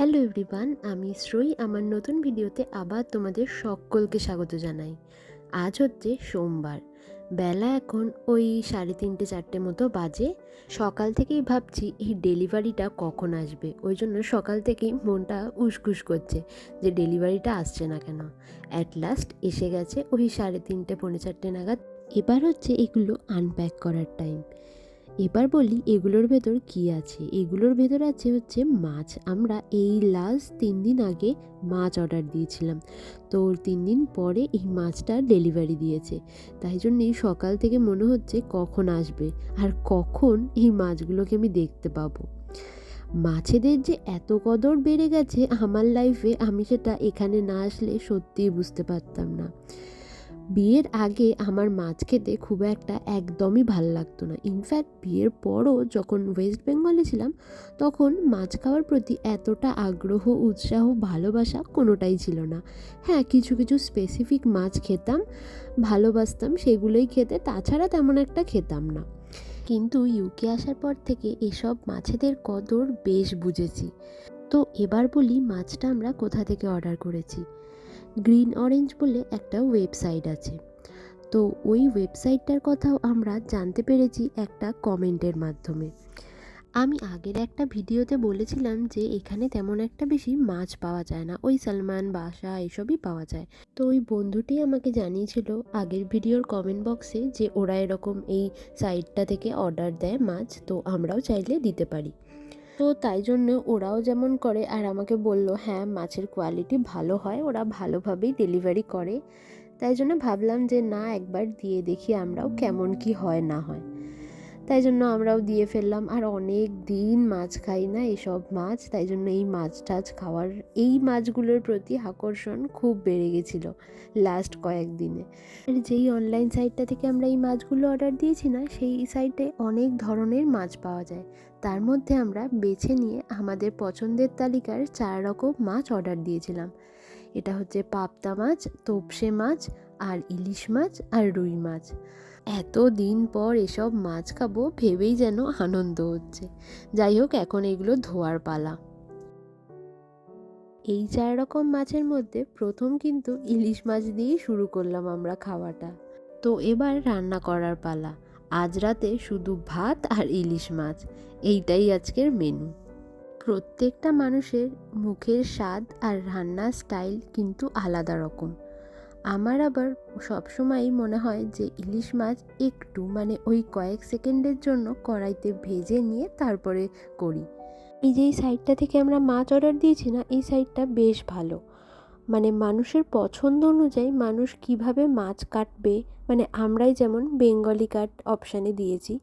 Hello everyone, আমি শ্রী আমার নতুন ভিডিওতে আবার তোমাদের সকলকে স্বাগত জানাই। আজ হচ্ছে সোমবার। বেলা এখন ওই সাড়ে তিনটে, চারটে মতো বাজে। সকাল থেকেই ভাবছি এই ডেলিভারিটা কখন আসবে। ওই জন্য সকাল থেকেই মনটা উসকুস করছে যে ডেলিভারিটা আসছে না কেন। অ্যাট লাস্ট এসে গেছে ওই সাড়ে তিনটে, পৌনে চারটে নাগাদ। এবার হচ্ছে এগুলো আনপ্যাক করার টাইম এবার বলি এগুলোর ভেতর কি আছে? এগুলোর ভেতর আছে হচ্ছে মাছ। আমরা এই লাস্ট তিন দিন আগে মাছ অর্ডার দিয়েছিলাম। তো তিন দিন পরে এই মাছটা ডেলিভারি দিয়েছে। তাই জন্যই সকাল থেকে মনে হচ্ছে কখন আসবে আর কখন এই মাছগুলোকে আমি দেখতে পাবো। মাছেদের যে এত কদর বেড়ে গেছে আমার লাইফে আমি সেটা এখানে না আসলে সত্যিই বুঝতে পারতাম না। বিয়ের আগে আমার মাছ খেতে খুব একটা একদমই ভালো লাগতো না। ইনফ্যাক্ট বিয়ের পরও যখন ওয়েস্ট বেঙ্গলে ছিলাম, তখন মাছ খাওয়ার প্রতি এতটা আগ্রহ, উৎসাহ, ভালোবাসা কোনোটাই ছিল না। হ্যাঁ কিছু কিছু স্পেসিফিক মাছ খেতাম, ভালোবাসতাম, সেগুলোই খেতে, তাছাড়া তেমন একটা খেতাম না। কিন্তু ইউকে আসার পর থেকে এসব মাছেদের কদর বেশ বুঝেছি। তো এবার বলি মাছটা আমরা কোথা থেকে অর্ডার করেছি। গ্রিন অরেঞ্জ বলে একটা ওয়েবসাইট আছে। তো ওই ওয়েবসাইটটার কথাও আমরা জানতে পেরেছি একটা কমেন্টের মাধ্যমে। আমি আগের একটা ভিডিওতে বলেছিলাম যে এখানে তেমন একটা বেশি মাছ পাওয়া যায় না। ওই সালমান, বাসা এসবই পাওয়া যায়। তো ওই বন্ধুটি আমাকে জানিয়েছিল আগের ভিডিওর কমেন্ট বক্সে যে ওরা এরকম এই সাইটটা থেকে অর্ডার দেয় মাছ, তো আমরাও চাইলে দিতে পারি। তো তাই জন্য ওরাও যেমন করে আর আমাকে বলল হ্যাঁ মাছের কোয়ালিটি ভালো হয়, ওরা ভালোভাবেই ডেলিভারি করে। তাই জন্য ভাবলাম যে, না, একবার দিয়ে দেখি আমরাও কেমন কি হয়, না হয়। তাই জন্য আমরাও দিয়ে ফেললাম। আর অনেক দিন মাছ খাই না এসব মাছ, তাই জন্য এই মাছ টাছ খাওয়ার, এই মাছগুলোর প্রতি আকর্ষণ খুব বেড়ে গেছিল লাস্ট কয়েকদিনে আর যেই অনলাইন সাইটটা থেকে আমরা এই মাছগুলো অর্ডার দিয়েছি না, সেই সাইটে অনেক ধরনের মাছ পাওয়া যায়। তার মধ্যে আমরা বেছে নিয়ে আমাদের পছন্দের তালিকার চার রকম মাছ অর্ডার দিয়েছিলাম। এটা হচ্ছে পাবদা মাছ, তোপসে মাছ আর ইলিশ মাছ আর রুই মাছ। এত দিন পর এসব মাছ খাব ভেবেই যেন আনন্দ হচ্ছে। যাই হোক, এখন এগুলো ধোয়ার পালা। এই চার রকম মাছের মধ্যে প্রথম কিন্তু ইলিশ মাছ দিয়েই শুরু করলাম আমরা খাওয়াটা। তো এবার রান্না করার পালা। আজ রাতে শুধু ভাত আর ইলিশ মাছ। এইটাই আজকের মেনু প্রত্যেকটা মানুষের মুখের স্বাদ আর রান্নার স্টাইল কিন্তু আলাদা রকম। আমার আবার সবসময়ই মনে হয় যে ইলিশ মাছ একটু মানে ওই কয়েক সেকেন্ডের জন্য কড়াইতে ভেজে নিয়ে তারপরে করি। এই যে এই সাইডটা থেকে আমরা মাছ অর্ডার দিয়েছি না, এই সাইডটা বেশ ভালো। মানে মানুষের পছন্দ অনুযায়ী মানুষ কীভাবে মাছ কাটবে মানে আমরাই যেমন বেঙ্গলি কাট অপশানে দিয়েছি।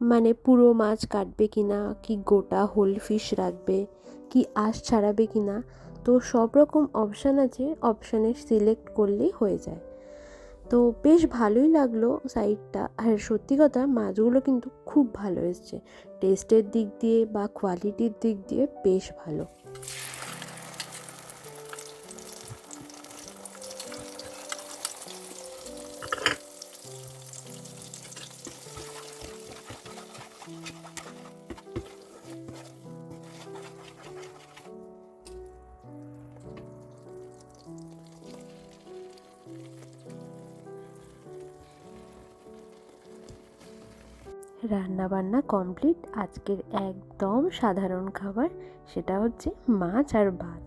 মানে পুরো মাছ কাটবে কি না কি গোটা হোল ফিশ রাখবে, কি আঁশ ছাড়াবে কি না তো সব রকম অপশান আছে অপশানে সিলেক্ট করলেই হয়ে যায়। তো বেশ ভালোই লাগল সাইডটা আর সত্যি কথা, মাছগুলো কিন্তু খুব ভালো এসছে। টেস্টের দিক দিয়ে বা কোয়ালিটির দিক দিয়ে বেশ ভালো। রান্না বান্না কমপ্লিট। আজকের একদম সাধারণ খাবার সেটা হচ্ছে মাছ আর ভাত।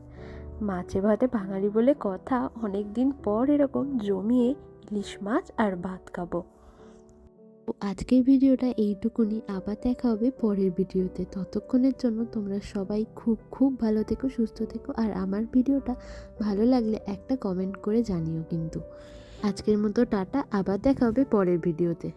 মাছে ভাতে বাঙালি বলে কথা অনেক দিন পর এরকম জমিয়ে ইলিশ মাছ আর ভাত খাব। আজকের ভিডিওটা এইটুকুনি, আবার দেখা হবে পরের ভিডিওতে। ততক্ষণের জন্য তোমরা সবাই খুব খুব ভালো থেকো, সুস্থ থেকো, আর আমার ভিডিওটা ভালো লাগলে একটা কমেন্ট করে জানিও কিন্তু। আজকের মতো টাটা, আবার দেখা হবে পরের ভিডিওতে।